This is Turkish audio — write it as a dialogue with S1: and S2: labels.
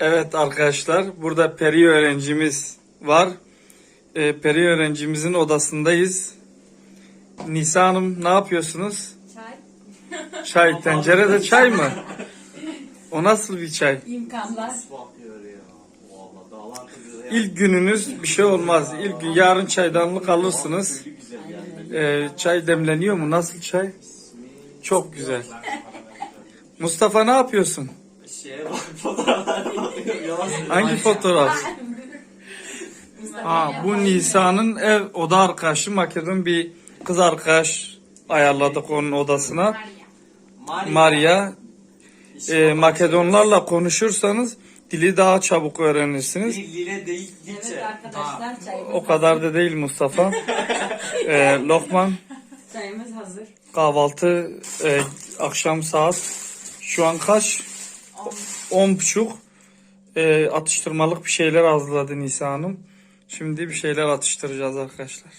S1: Evet arkadaşlar burada Peri öğrencimiz var. Ee, Peri öğrencimizin odasındayız. Nisa Hanım ne yapıyorsunuz?
S2: Çay.
S1: Çay tencerede çay mı? O nasıl bir çay?
S2: İmkanlar.
S1: İlk gününüz bir şey olmaz. İlk gün yarın çaydanlık alırsınız. Ee, çay demleniyor mu? Nasıl çay? Çok güzel. Mustafa ne yapıyorsun?
S3: Şeye bak fotoğraflara. Yalan.
S1: Hangi fotoğraf? Ha, bu Nisa'nın ev oda arkadaşı Makedon bir kız arkadaş ayarladık onun odasına.
S3: Maria.
S1: E, Makedonlarla konuşursanız dili daha çabuk öğrenirsiniz.
S3: Bir lile değil
S2: Evet arkadaşlar çayımız
S1: O kadar da değil Mustafa. E, Lokman
S2: Çayımız hazır.
S1: kahvaltı e, akşam saat şu an kaç? On buçuk. E, atıştırmalık bir şeyler hazırladı Nisa Hanım. Şimdi bir şeyler atıştıracağız arkadaşlar.